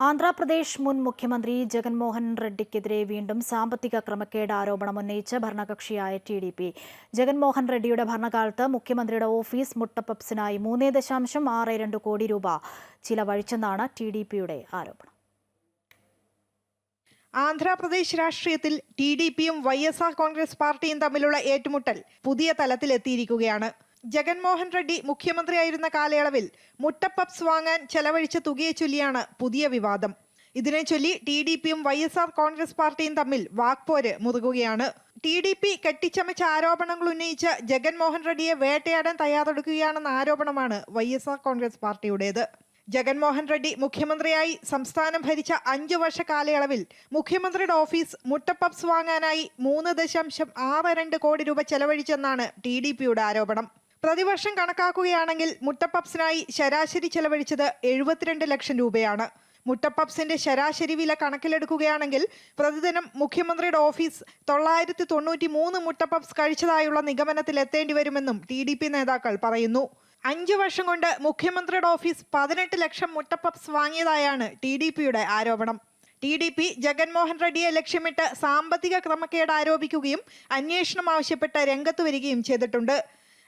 ആന്ധ്രാപ്രദേശ് മുൻ മുഖ്യമന്ത്രി ജഗൻമോഹൻ റെഡ്ഡിക്കെതിരെ വീണ്ടും സാമ്പത്തിക ക്രമക്കേട് ആരോപണം ഉന്നയിച്ച ഭരണകക്ഷിയായ ടി ഡി പി. ജഗൻമോഹൻ റെഡ്ഡിയുടെ ഭരണകാലത്ത് മുഖ്യമന്ത്രിയുടെ ഓഫീസ് മുട്ടപ്പപ്സിനായി മൂന്നേ ദശാംശം ആറ് രണ്ട് കോടി രൂപ ചിലവഴിച്ചെന്നാണ് ടി ഡി പിയുടെ ആരോപണം. ആന്ധ്രാപ്രദേശ് രാഷ്ട്രീയത്തിൽ ടി ഡി പിയും വൈ എസ് ആർ കോൺഗ്രസ് പാർട്ടിയും തമ്മിലുള്ള ഏറ്റുമുട്ടൽ പുതിയ തലത്തിലെത്തിയിരിക്കുകയാണ്. ജഗൻമോഹൻ റെഡ്ഡി മുഖ്യമന്ത്രിയായിരുന്ന കാലയളവിൽ മുട്ടപ്പപ്സ് വാങ്ങാൻ ചെലവഴിച്ച തുകയെ ചൊല്ലിയാണ് പുതിയ വിവാദം. ഇതിനെ ചൊല്ലി ടി ഡി പിയും വൈ എസ് ആർ കോൺഗ്രസ് പാർട്ടിയും തമ്മിൽ വാക്പോര് മുറുകുകയാണ് ടി ഡി പി കെട്ടിച്ചമച്ച ആരോപണങ്ങൾ ഉന്നയിച്ച ജഗൻമോഹൻ റെഡ്ഡിയെ വേട്ടയാടാൻ തയ്യാറെടുക്കുകയാണെന്ന ആരോപണമാണ് വൈ എസ് ആർ കോൺഗ്രസ് പാർട്ടിയുടേത്. ജഗൻമോഹൻ റെഡ്ഡി മുഖ്യമന്ത്രിയായി സംസ്ഥാനം ഭരിച്ച അഞ്ചു വർഷ കാലയളവിൽ മുഖ്യമന്ത്രിയുടെ ഓഫീസ് മുട്ടപ്പപ്സ് വാങ്ങാനായി മൂന്ന് ദശാംശം ആറ് രണ്ട് കോടി രൂപ ചെലവഴിച്ചെന്നാണ് ടി ഡി പിയുടെ ആരോപണം. പ്രതിവർഷം കണക്കാക്കുകയാണെങ്കിൽ മുട്ടപ്പപ്സിനായി ശരാശരി ചെലവഴിച്ചത് എഴുപത്തിരണ്ട് ലക്ഷം രൂപയാണ്. മുട്ടപ്പപ്സിന്റെ ശരാശരി വില കണക്കിലെടുക്കുകയാണെങ്കിൽ പ്രതിദിനം മുഖ്യമന്ത്രിയുടെ ഓഫീസ് തൊള്ളായിരത്തി തൊണ്ണൂറ്റി മൂന്ന് മുട്ടപ്പപ്സ് കഴിച്ചതായുള്ള നിഗമനത്തിൽ എത്തേണ്ടി വരുമെന്നും ടി ഡി പി നേതാക്കൾ പറയുന്നു. അഞ്ചു വർഷം കൊണ്ട് മുഖ്യമന്ത്രിയുടെ ഓഫീസ് പതിനെട്ട് ലക്ഷം മുട്ടപ്പപ്സ് വാങ്ങിയതായാണ് ടി ഡി പിയുടെ ആരോപണം. ടി ഡി പി ജഗൻമോഹൻ റെഡ്ഡിയെ ലക്ഷ്യമിട്ട് സാമ്പത്തിക ക്രമക്കേട് ആരോപിക്കുകയും അന്വേഷണം ആവശ്യപ്പെട്ട് രംഗത്ത് വരികയും ചെയ്തിട്ടുണ്ട്.